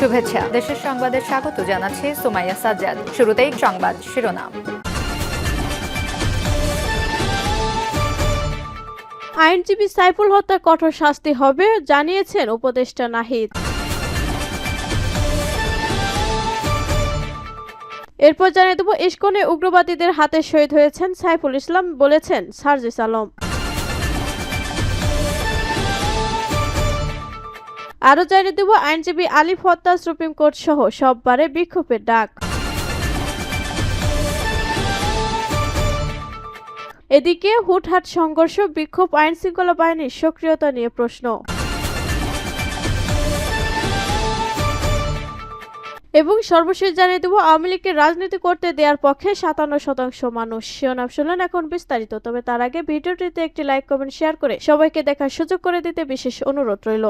শুভেচ্ছা। দেশের সংবাদে স্বাগত জানাচ্ছে সুমাইয়া সাজ্জাদ। শুরুতেই সংবাদ শিরোনাম। আইনজীবী সাইফুল হত্যার কঠোর শাস্তি হবে জানিয়েছেন উপদেষ্টা নাহিদ। এরপর জানিয়ে দেব, ইস্কনে উগ্রবাদীদের হাতে শহীদ হয়েছেন সাইফুল ইসলাম, বলেছেন সার্জিস আলম। আরও জানিয়ে দেব, আইনজীবী আলিফ হত্যা সুপ্রিম কোর্ট সহ সববারে বিক্ষোভের ডাক। এদিকে হুটহাট সংঘর্ষ, বিক্ষোভ আইন শৃঙ্খলা বাহিনীর সক্রিয়তা নিয়ে প্রশ্ন। এবং সর্বশেষ জানিয়ে দেব, আওয়ামী লীগকে রাজনীতি করতে দেওয়ার পক্ষে সাতান্ন শতাংশ মানুষ। শিরোনাম শুনলেন এখন বিস্তারিত, তবে তার আগে ভিডিওটিতে একটি লাইক, কমেন্ট, শেয়ার করে সবাইকে দেখার সুযোগ করে দিতে বিশেষ অনুরোধ রইল।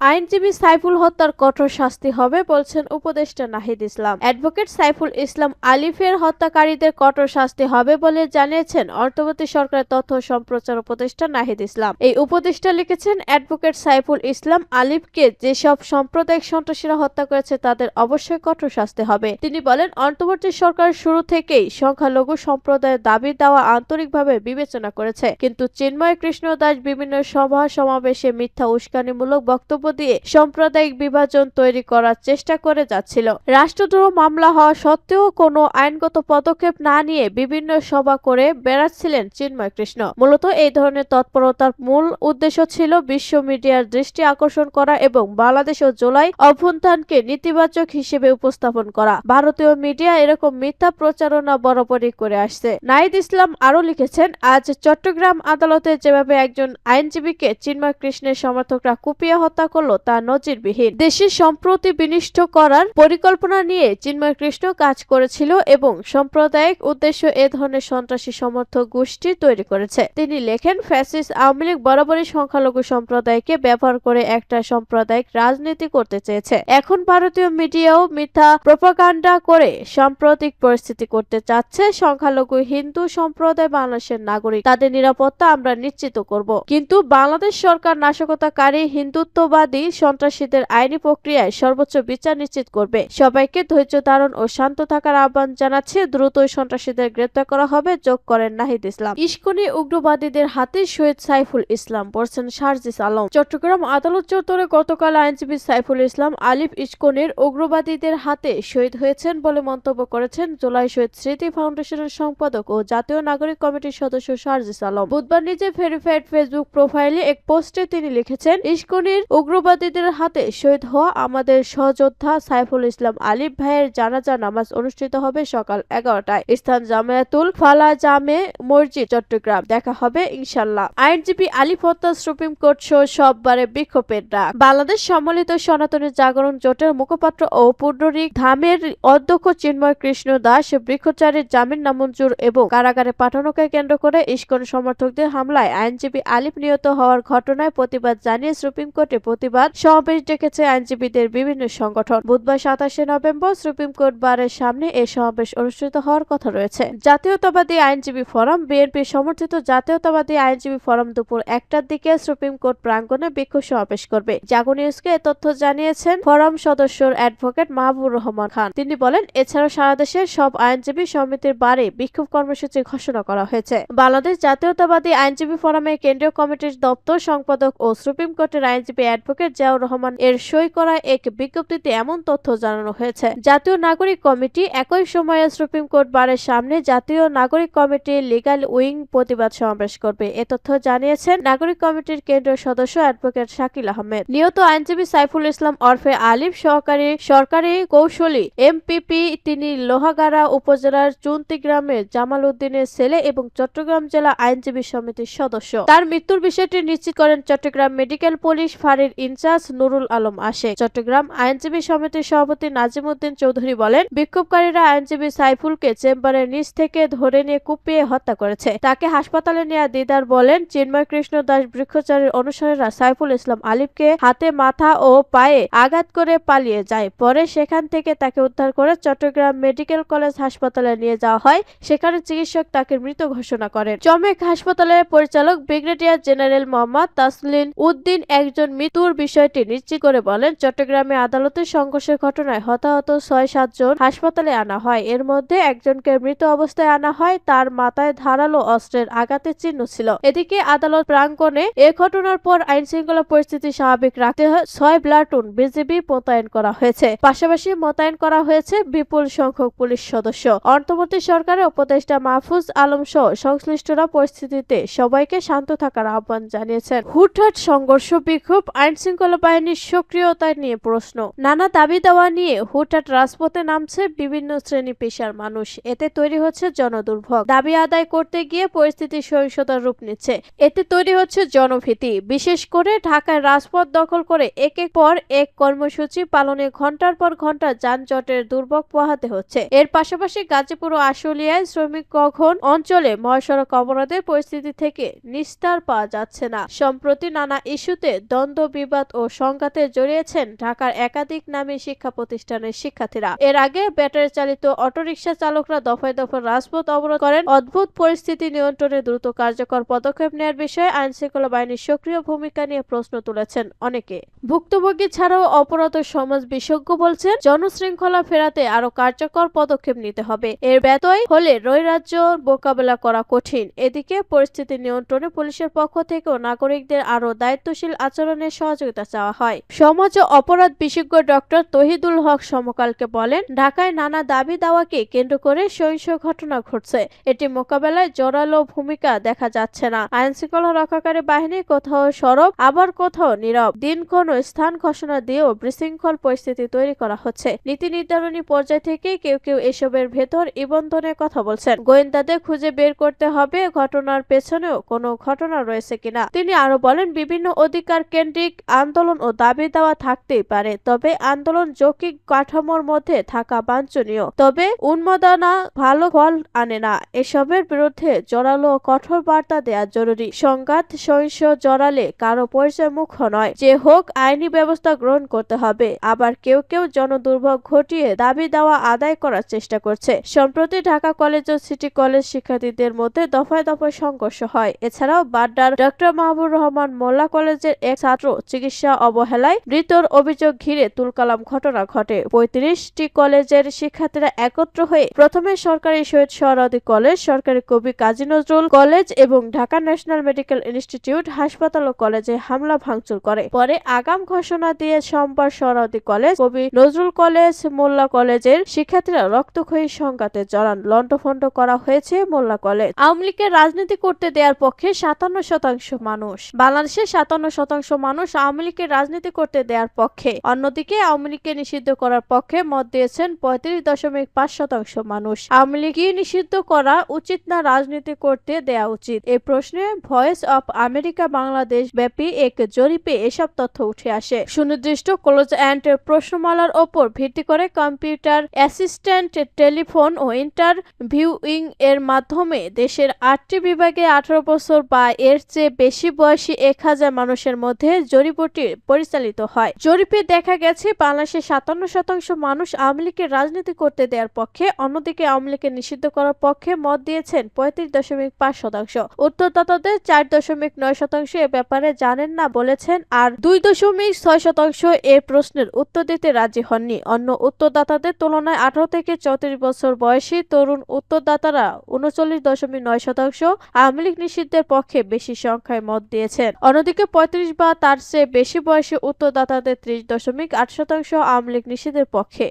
আইনজীবী সাইফুল হত্যার কঠোর শাস্তি হবে বলছেন উপদেষ্টা নাহিদ ইসলাম। অ্যাডভোকেট সাইফুল ইসলাম আলিফের হত্যাকারীদের কঠোর শাস্তি হবে বলে জানিয়েছেন অর্থবর্তী সরকারের তথ্য সম্প্রচার উপদেষ্টা নাহিদ ইসলাম। এই উপদেষ্টা লিখেছেন, অ্যাডভোকেট সাইফুল ইসলাম আলিফকে যেসব সাম্প্রদায়িক সন্ত্রাসীরা হত্যা করেছে তাদের অবশ্যই কঠোর শাস্তি হবে। তিনি বলেন, অন্তর্বর্তী সরকার শুরু থেকেই সংখ্যালঘু সম্প্রদায়ের দাবি দেওয়া আন্তরিকভাবে বিবেচনা করেছে। কিন্তু চিন্ময় কৃষ্ণ দাস বিভিন্ন সভা সমাবেশে মিথ্যা উস্কানিমূলক বক্তব্য দিয়ে সাম্প্রদায়িক বিভাজন তৈরি করার চেষ্টা করে যাচ্ছিল। রাষ্ট্রদ্রোহ মামলা হওয়া সত্ত্বেও কোনো আইনগত পদক্ষেপ না নিয়ে বিভিন্ন সভা করে বেড়াচ্ছিলেন চিন্ময় কৃষ্ণ। মূলত এই ধরনের তৎপরতার মূল উদ্দেশ্য ছিল বিশ্ব মিডিয়ার দৃষ্টি আকর্ষণ করা এবং বাংলাদেশ ও জুলাই অভ্যুত্থানকে নেতিবাচক হিসেবে উপস্থাপন করা। ভারতীয় মিডিয়া এরকম মিথ্যা প্রচারণা বরাবরই করে আসছে। নাইদ ইসলাম আরও লিখেছেন, আজ চট্টগ্রাম আদালতে যেভাবে একজন আইনজীবীকে চিন্ময় কৃষ্ণের সমর্থকরা কুপিয়ে হত্যা করল তা নজিরবিহীন। দেশের সম্প্রতি বিনিষ্ট করার পরিকল্পনা নিয়ে চিন্ময় কৃষ্ণ কাজ করেছিল এবং সাম্প্রদায়িক উদ্দেশ্য এ ধরনের সন্ত্রাসী সমর্থক গোষ্ঠী তৈরি করেছে। তিনি লেখেন, ফ্যাসিস্ট আওয়ামী লীগ বরাবরই সংখ্যালঘু সম্প্রদায়কে ব্যবহার করে একটা সাম্প্রদায়িক রাজনীতি করতে চেয়েছে। এখন ভারতীয় মিডিয়াও মিথ্যা প্রপাগান্ডা করে সাম্প্রতিক পরিস্থিতি করতে চাচ্ছে। সংখ্যালঘু হিন্দু সম্প্রদায় বাংলাদেশের নাগরিক, তাদের নিরাপত্তা আমরা নিশ্চিত করব। কিন্তু বাংলাদেশ সরকার নাশকতাকারী হিন্দুত্ববাদী সন্ত্রাসীদের আইনি প্রক্রিয়ায় সর্বোচ্চ বিচার নিশ্চিত করবে। সবাইকে ধৈর্য ধারণ ও শান্ত থাকার আহ্বান জানাচ্ছে দ্রুতই সন্ত্রাসীদের গ্রেপ্তার করা হবে, যোগ করেন নাহিদ ইসলাম। ইস্কনি উগ্রবাদীদের হাতে শহীদ সাইফুল ইসলাম বলছেন শারজিস আলম। চট্টগ্রাম আদালত চত্বরে গতকাল আইনজীবী সাইফুল ইসলাম আলিফ ইস্কনের উগ্রবাদীদের হাতে শহীদ হয়েছেন বলে মন্তব্য করেছেন জুলাই শহীদ স্মৃতি ফাউন্ডেশনের সম্পাদক ও জাতীয় নাগরিক কমিটির সদস্য শারজিস আলম। বুধবার নিজে ভেরিফাইড ফেসবুক প্রোফাইলে এক পোস্টে তিনি লিখেছেন ইস্কনির উগ্রবাদীদের হাতে শহীদ হওয়া আমাদের সহযোদ্ধা সাইফুল ইসলাম আলিফ ভাইয়ের জানাজা নামাজ অনুষ্ঠিত হবে সকাল এগারোটায়। স্থান জামায়াতুল ফালা জামে মসজিদ, চট্টগ্রাম। দেখা হবে ইনশাল্লাহ আইনজীবী আলিফ হত্যা সুপ্রিম কোর্ট সহ সববারে বিক্ষোভের ডাক। বাংলাদেশ সম্মিলিত সনাতনী জাগরণ জোটের মুখপাত্র ও পুণ্ডরিক ধামের অধ্যক্ষ চিন্ময় কৃষ্ণ দাস বৃক্ষচারীর জামিন নামঞ্জুর এবং কারাগারে পাঠানোকে কেন্দ্র করে ইস্কন সমর্থকদের হামলায় আইনজীবী আলিফ নিহত হওয়ার ঘটনায় প্রতিবাদ জানিয়ে সুপ্রিম কোর্টে প্রতিবাদ। সমাবেশ ডেকেছে আইনজীবীদের বিভিন্ন সংগঠন। বুধবার সাতাশে নভেম্বর সুপ্রিম কোর্ট বারের সামনে এই সমাবেশ অনুষ্ঠিত হওয়ার কথা রয়েছে। জাতীয়তাবাদী আইনজীবী ফোরাম বিএনপি সমর্থিত জাতীয়তাবাদী আইনজীবী ফোরাম দুপুর একটার দিকে সুপ্রিম কোর্ট প্রাঙ্গণে বিক্ষোভ সমাবেশ করবে। জাগো নিউজকে এ তথ্য জানিয়েছেন ফোরাম সদস্য অ্যাডভোকেট মাহবুর রহমান খান। তিনি বলেন, এছাড়াও সারা দেশের সব আইনজীবী সমিতির বারে বিক্ষোভ কর্মসূচি ঘোষণা করা হয়েছে। বাংলাদেশ জাতীয়তাবাদী আইনজীবী ফোরামের কেন্দ্রীয় কমিটির দপ্তর সম্পাদক ও সুপ্রিম কোর্টের আইনজীবী অ্যাডভোকেট জিয়াউর রহমান এর সই করা এক বিজ্ঞপ্তিতে এমন তথ্য জানানো হয়েছে। জাতীয় নাগরিক কমিটি একই সময়ে সুপ্রিম কোর্ট বারের সামনে জাতীয় নাগরিক কমিটির লিগাল উইং প্রতিবাদ সমাবেশ করবে। এ তথ্য জানিয়েছেন নাগরিক কমিটির কেন্দ্রীয় সদস্য অ্যাডভোকেট শাকিল আহমেদ। নিহত আইনজীবী সাইফুল ইসলাম ওরফে আলিফ সহকারী সরকারি কৌশলী এমপিপি, তিনি লোহাগাড়া উপজেলার চুন্তি গ্রামের জামাল উদ্দিনের ছেলে এবং চট্টগ্রাম জেলা আইনজীবী সমিতির সদস্য। তার মৃত্যুর বিষয়টি নিশ্চিত করেন চট্টগ্রাম মেডিকেল পুলিশ ফাঁড়ির ইনচার্জ নুরুল আলম আসে চট্টগ্রাম আইনজীবী সমিতির সভাপতি নাজিমুদ্দিন চৌধুরী বলেন, বিক্ষোভকারীরা আইনজীবী সাইফুলকে চেম্বারের নিচ থেকে ধরে নিয়ে কুপিয়ে হত্যা করেছে। তাকে হাসপাতালে নেওয়া দিদার বলেন, চিন্ময় কৃষ্ণ দাস বৃক্ষচারীর অনুসারীরা সাইফুল ইসলাম আলিফকে হাতে, মাথা ও পায়ে আঘাত করে পালিয়ে যায়। পরে সেখান থেকে তাকে উদ্ধার করে চট্টগ্রাম মেডিকেল কলেজ হাসপাতালে নিয়ে যাওয়া হয়। সেখানে চিকিৎসক তাকে মৃত ঘোষণা করেন। চমেক হাসপাতালের পরিচালক ব্রিগেডিয়ার জেনারেল মোহাম্মদ তাসলিন উদ্দিন একজন মৃত্যুর বিষয়টি নিশ্চিত করে বলেন, চট্টগ্রামে আদালতের সংঘর্ষের ঘটনায় হতাহত ছয় সাতজন হাসপাতালে আনা হয়। এর মধ্যে একজনকে মৃত অবস্থায় আনা হয়, তার মাথায় ধারালো অস্ত্রের আঘাতের চিহ্ন ছিল। এদিকে আদালত প্রাঙ্গণে এ ঘটনার পর আইন শৃঙ্খলা পরিস্থিতি স্বাভাবিক রাখতে ছয় প্লাটুন বিজিবি মোতায়েন করা হয়েছে। পাশাপাশি মোতায়েন করা হয়েছে বিপুল সংখ্যক পুলিশ সদস্য। অন্তর্বর্তী সরকারের উপদেষ্টা মাহফুজ আলম সহ সংশ্লিষ্টরা পরিস্থিতিতে সবাইকে শান্ত থাকার আহ্বান জানিয়েছেন। হুটহাট সংঘর্ষ বিক্ষোভ, আইন শৃঙ্খলা বাহিনীর সক্রিয়তা নিয়ে প্রশ্ন। নানা দাবি দেওয়া নিয়ে হুটহাট রাজপথে নামছে বিভিন্ন শ্রেণি পেশার মানুষ। এতে তৈরি হচ্ছে জনদুর্ভোগ। দাবি আদায় করতে গিয়ে পরিস্থিতি সহিংসতার রূপ নিচ্ছে। এতে তৈরি হচ্ছে জনভীতি। বিশেষ করে ঢাকায় রাজপথ দখল করে এক এক পর এক কর্মসূচি পালনে ঘণ্টার পর ঘণ্টা যানজটের দুর্ভোগ পোহাতে হচ্ছে। এর পাশাপাশি গাজীপুর ও আশুলিয়ায় শ্রমিক কখন অঞ্চলে মহাসড়ক অবরোধের পরিস্থিতি থেকে নিস্তার পাওয়া যাচ্ছে না। সম্প্রতি নানা ইস্যুতে দ্বন্দ্ব বিবাদ ও সংঘাতে জড়িয়েছেন ঢাকার একাধিক নামী শিক্ষা প্রতিষ্ঠানের শিক্ষার্থীরা। এর আগে ব্যাটারি চালিত অটোরিকশা চালকরা দফায় দফায় রাজপথ অবরোধ করেন। অদ্ভুত পরিস্থিতি নিয়ন্ত্রণে দ্রুত কার্যকর পদক্ষেপ নেওয়ার বিষয়ে আইন শৃঙ্খলা বাহিনীর সক্রিয় ভূমিকা নিয়ে প্রশ্ন তুলেছেন অনেকে। ভুক্তভোগী ছাড়াও অপরাধ সমাজ বিশেষজ্ঞ বলছেন, জনশৃঙ্খলা ফেরাতে আরও কার্যকর পদক্ষেপ নিতে হবে। এর ব্যতয় হলে নৈরাজ্য মোকাবেলা করা কঠিন। এদিকে পরিস্থিতি নিয়ন্ত্রণে পুলিশের পক্ষ থেকেও নাগরিকদের আরও দায়িত্বশীল আচরণের সহযোগিতা চাওয়া হয়। সমাজ ও অপরাধ বিশেষজ্ঞ ডক্টর তহিদুল হক সমকালকে বলেন, ঢাকায় নানা দাবি দাওয়াকে কেন্দ্র করে সহিংস ঘটনা ঘটছে। এটি মোকাবেলায় জোরালো ভূমিকা দেখা যাচ্ছে না। আইন শৃঙ্খলা রক্ষাকারী বাহিনী কোথাও সরব, আবার কোথাও নীরব। দিনক্ষণ ও স্থান ঘোষণা দিয়েও বিশৃঙ্খল পরিস্থিতি তৈরি করা হচ্ছে। নীতি নির্ধারণী পর্যায় থেকে কেউ কেউ এসবের ভেতর ইবন্ধনের কথা বলছেন। গোয়েন্দাদের খুঁজে বের করতে হবে, ঘটনার পেছনেও কোনো ঘটনা রয়েছে কিনা। তিনি আরও বলেন, বিভিন্ন অধিকার কেন্দ্রিক আন্দোলন ও দাবি দেওয়া থাকতেই পারে, তবে আন্দোলন যৌক্তিক কাঠামোর মধ্যে থাকা বাঞ্ছনীয়। তবে উন্মাদনা ভালো ফল আনে না, এসবের বিরুদ্ধে জোরালো কঠোর বার্তা দেওয়া জরুরি। সংঘাত, সহিংস জড়ালে কারও পরিচয় মুখ্য নয়, যে হোক আইনি ব্যবস্থা গ্রহণ করতে হবে। আবার কেউ কেউ জনদুর্ভোগ ঘটিয়ে দাবি দেওয়া আদায় করার চেষ্টা করছে। সম্প্রতি ঢাকা কলেজ ও সিটি কলেজ শিক্ষার্থীদের মধ্যে দফায় দফায় সংঘর্ষ হয়। এছাড়াও বাড্ডার ডক্টর মাহবুর রহমান মোল্লা কলেজের এক ছাত্র চিকিৎসা অবহেলায় মৃত্যুর অভিযোগ ঘিরে তুলকালাম ঘটনা ঘটে। পঁয়ত্রিশটি কলেজের শিক্ষার্থীরা একত্র হয়ে প্রথমে সরকারি শহীদ সোহরাওয়ার্দী কলেজ, সরকারি কবি কাজী নজরুল কলেজ এবং ঢাকা ন্যাশনাল মেডিকেল ইনস্টিটিউট হাসপাতাল ও কলেজে হামলা ভাঙচুর করে। পরে আগাম ঘোষণা দিয়ে সোমবার সোহরাওয়ার্দী কলেজ, কবি নজরুল কলেজ, মোল্লা কলেজের শিক্ষার্থীরা রক্তক্ষয়ী সংঘাতে জড়ান। লন্ডভন্ড করা হয়েছে মোল্লা কলেজ। আওয়ামী লীগের রাজনীতি করতে দেওয়ার পক্ষে সাতান্ন শতাংশ মানুষ। বাংলাদেশের সাতান্ন শতাংশ মানুষ আওয়ামী লীগের রাজনীতি করতে দেওয়ার পক্ষে। অন্যদিকে আওয়ামী লীগকে নিষিদ্ধ করার পক্ষে মত দিয়েছেন পঁয়ত্রিশ দশমিক পাঁচ শতাংশ মানুষ। আওয়ামী লীগই নিষিদ্ধ করা উচিত না রাজনীতি করতে দেয়া উচিত। এই প্রশ্নে ভয়েস অফ আমেরিকা বাংলাদেশ ব্যাপী এক জরিপে এসব তথ্য উঠে আসে। সুনির্দিষ্ট ক্লোজ অ্যান্ড প্রশ্নমালার ওপর ভিত্তি করে কম্পিউটার অ্যাসিস্ট্যান্ট টেলিফোন ও ইন্টার ইন্টারভিউইং এর মাধ্যমে দেশের আটটি বিভাগে আঠারো বছর বা এর চেয়ে বেশি বয়সী এক হাজার মানুষের মধ্যে জরিপটি পরিচালিত হয়। জরিপে দেখা গেছে, বাংলাদেশের সাতান্ন শতাংশ মানুষ আওয়ামী লীগের রাজনীতি করতে দেওয়ার পক্ষে, অন্যদিকে আওয়ামী লীগকে নিষিদ্ধ করার পক্ষে মত দিয়েছেন পঁয়ত্রিশ দশমিক পাঁচ শতাংশ। উত্তরদাতাদের চার দশমিক নয় শতাংশ এ ব্যাপারে জানেন না বলেছেন, আর দুই দশমিক ছয় শতাংশ এ প্রশ্নের উত্তর দিতে রাজি হননি। অন্য উত্তরদাতাদের তুলনায় আঠারো থেকে চৌত্রিশ বছর বয়সী তরুণ উত্তরদাতারা উনচল্লিশ দশমিক নয় শতাংশ আওয়ামী লীগ নিষিদ্ধের পক্ষে বেশি সংখ্যায় মত দিয়েছেন। অন্যদিকে পঁয়ত্রিশ বা তার বেশি বয়সী উত্তরদাতাদের ত্রিশ দশমিক আট শতাংশ আওয়ামী লীগ নিষিদ্ধের পক্ষে।